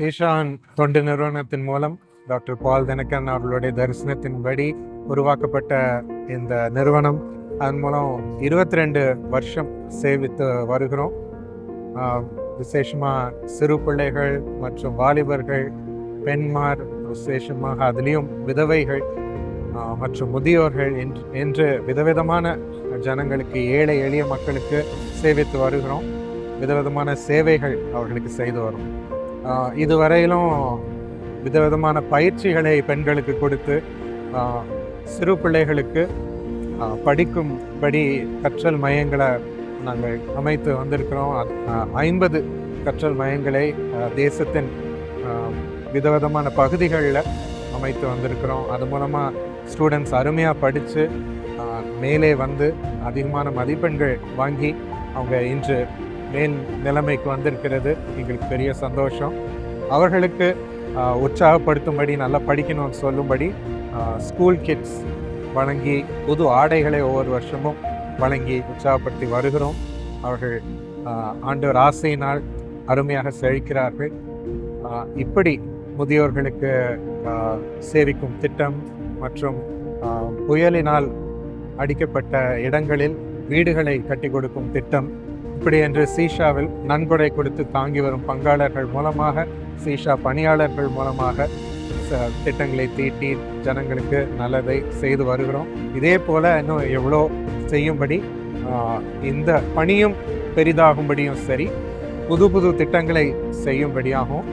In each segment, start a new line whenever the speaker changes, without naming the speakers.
ஈஷான் தொண்டு நிறுவனத்தின் மூலம் டாக்டர் பால் தினகரன் அவர்களுடைய தரிசனத்தின்படி உருவாக்கப்பட்ட இந்த நிறுவனம். அதன் மூலம் இருபத்தி ரெண்டு வருஷம் சேவித்து வருகிறோம். விசேஷமாக சிறு பிள்ளைகள் மற்றும் வாலிபர்கள் பெண்மார் விசேஷமாக அதுலேயும் விதவைகள் மற்றும் முதியோர்கள் என்று- என்று விதவிதமான ஜனங்களுக்கு ஏழை எளிய மக்களுக்கு சேவித்து வருகிறோம். விதவிதமான சேவைகள் அவர்களுக்கு செய்து வரும். இதுவரையிலும் விதவிதமான பயிற்சிகளை பெண்களுக்கு கொடுத்து சிறு பிள்ளைகளுக்கு படிக்கும்படி கற்றல் மையங்களை நாங்கள் அமைத்து வந்திருக்கிறோம். ஐம்பது கற்றல் மையங்களை தேசத்தின் விதவிதமான பகுதிகளில் அமைத்து வந்திருக்கிறோம். அது மூலமாக ஸ்டூடெண்ட்ஸ் அருமையாக படித்து மேலே வந்து அதிகமான மதிப்பெண்கள் வாங்கி அவங்க இன்று மேல் நிலைமைக்கு வந்திருக்கிறது. எங்களுக்கு பெரிய சந்தோஷம். அவர்களுக்கு உற்சாகப்படுத்தும்படி நல்லா படிக்கணும்னு சொல்லும்படி ஸ்கூல் கிட்ஸ் வழங்கி புது ஆடைகளை ஒவ்வொரு வருஷமும் வழங்கி உற்சாகப்படுத்தி வருகிறோம். அவர்கள் ஆண்டவர் ஆசையினால் அருமையாக செழிக்கிறார்கள். இப்படி முதியோர்களுக்கு சேவிக்கும் திட்டம் மற்றும் புயலினால் அடிக்கப்பட்ட இடங்களில் வீடுகளை கட்டி கொடுக்கும் திட்டம் இப்படி என்று சீஷாவில் நன்கொடை கொடுத்து தாங்கி வரும் பங்காளர்கள் மூலமாக சீஷா பணியாளர்கள் மூலமாக ச- திட்டங்களை தீட்டி ஜனங்களுக்கு நல்லதை செய்து வருகிறோம். இதே போல இன்னும் எவ்வளோ செய்யும்படி இந்த பணியும் பெரிதாகும்படியும் சரி புது புது திட்டங்களை செய்யும்படியாகவும்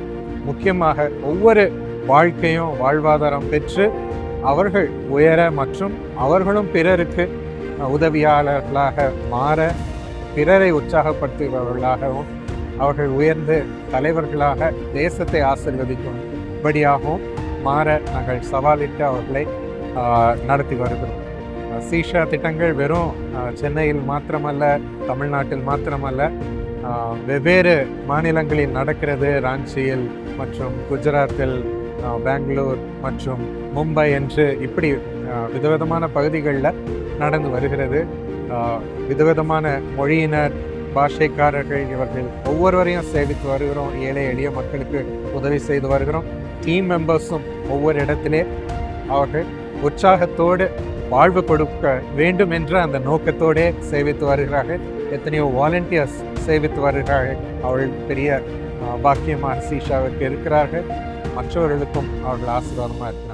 முக்கியமாக ஒவ்வொரு வாழ்க்கையும் வாழ்வாதாரம் பெற்று அவர்கள் உயர மற்றும் அவர்களும் பிறருக்கு உதவியாளர்களாக மாற பிறரை உற்சாகப்படுத்துபவர்களாகவும் அவர்கள் உயர்ந்து தலைவர்களாக தேசத்தை ஆசிர்வதிக்கும்படியாகவும் மாற நாங்கள் சவாலிட்டு அவர்களை நடத்தி வருகிறோம். சீஷா திட்டங்கள் வெறும் சென்னையில் மாத்திரமல்ல தமிழ்நாட்டில் மாத்திரமல்ல வெவ்வேறு மாநிலங்களில் நடக்கிறது. ராஞ்சியில் மற்றும் குஜராத்தில் பெங்களூர் மற்றும் மும்பை என்று இப்படி விதவிதமான பகுதிகளில் நடந்து வருகிறது. விதவிதமான மொழியினர் பாஷைக்காரர்கள் இவர்கள் ஒவ்வொருவரையும் சேவித்து வருகிறோம். ஏழை எளிய மக்களுக்கு உதவி செய்து வருகிறோம். டீம் மெம்பர்ஸும் ஒவ்வொரு இடத்திலே அவர்கள் உற்சாகத்தோடு வாழ்வு கொடுக்க வேண்டும் என்ற அந்த நோக்கத்தோடே சேவித்து வருகிறார்கள். எத்தனையோ வாலண்டியர்ஸ் சேவித்து வருகிறார்கள். அவர்கள் பெரிய பாக்கியமான சீஷாவிற்கு இருக்கிறார்கள். மற்றவர்களுக்கும் அவர்கள் ஆசீர்வாதமாக இருக்கிறார்கள்.